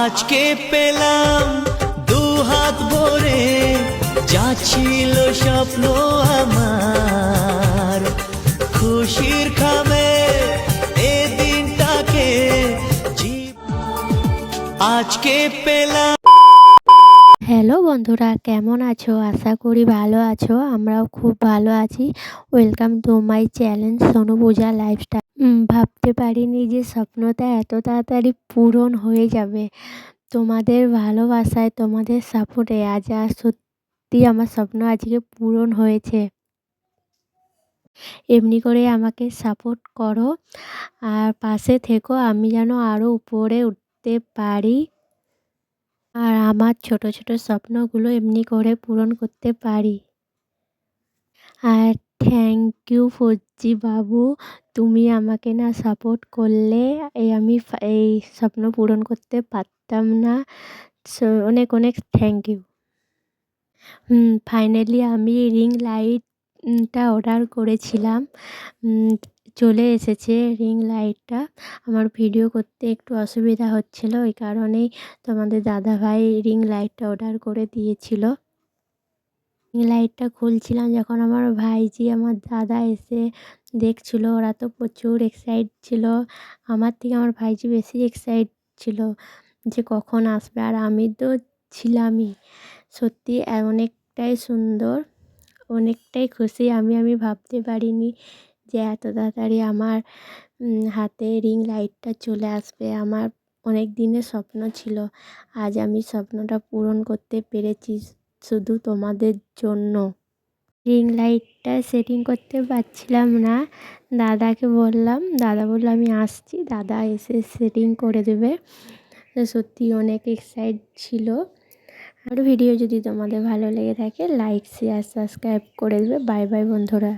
আজকে পেলাম দু হাত ভরে, যা ছিল স্বপ্ন আমার। খুশির খামে এ দিনটাকে আজকে পেলাম হ্যালো বন্ধুরা, কেমন আছো? আশা করি ভালো আছো, আমরাও খুব ভালো আছি। Welcome to my channel Sonu Puja lifestyle ভাবতে পারিনি যে স্বপ্নটা এত তাড়াতাড়ি পূরণ হয়ে যাবে। তোমাদের ভালোবাসায়, তোমাদের সাপোর্টে আজ আর সত্যি আমার স্বপ্ন আজকে পূরণ হয়েছে। এমনি করে আমাকে সাপোর্ট করো আর পাশে থেকো, আমি যেন আরও উপরে উঠতে পারি। আর আমার ছোট ছোট স্বপ্নগুলো এমনি করে পূরণ করতে পারি। ইউ ফৌজি বাবু, তুমি আমাকে না সাপোর্ট করলে এই আমি এই স্বপ্ন পূরণ করতে পারতাম না। অনেক অনেক থ্যাংক ইউ ফাইনালি আমি রিং লাইটটা অর্ডার করেছিলাম। চলে এসেছে রিং লাইটটা আমার ভিডিও করতে একটু অসুবিধা হচ্ছিল, ওই কারণেই তোমাদের দাদাভাই রিং লাইটটা অর্ডার করে দিয়েছিল। লাইটটা খুলছিলাম যখন আমার ভাইজি, আমার দাদা এসে দেখছিল। ওরা তো প্রচুর এক্সাইট ছিল। আমার থেকে আমার ভাইজি বেশি এক্সাইট ছিল যে কখন আসবে। আর আমি তো ছিলামই। সত্যি অনেকটাই সুন্দর, অনেকটাই খুশি। আমি আমি ভাবতে পারিনি যে এত তাড়াতাড়ি আমার হাতে রিং লাইটটা চলে আসবে। আমার অনেক দিনের স্বপ্ন ছিল। আজ আমি স্বপ্নটা পূরণ করতে পেরেছি। শুধু তোমাদের জন্য। রিং লাইটটা সেটিং করতে পারছিলাম না। দাদাকে বললাম, দাদা বলল, আমি আসছি। দাদা এসে সেটিং করে দেবে। সত্যি অনেক এক্সাইট ছিল। আর ভিডিও যদি তোমাদের ভালো লেগে থাকে লাইক শেয়ার সাবস্ক্রাইব করে দেবে। বাই বাই বন্ধুরা।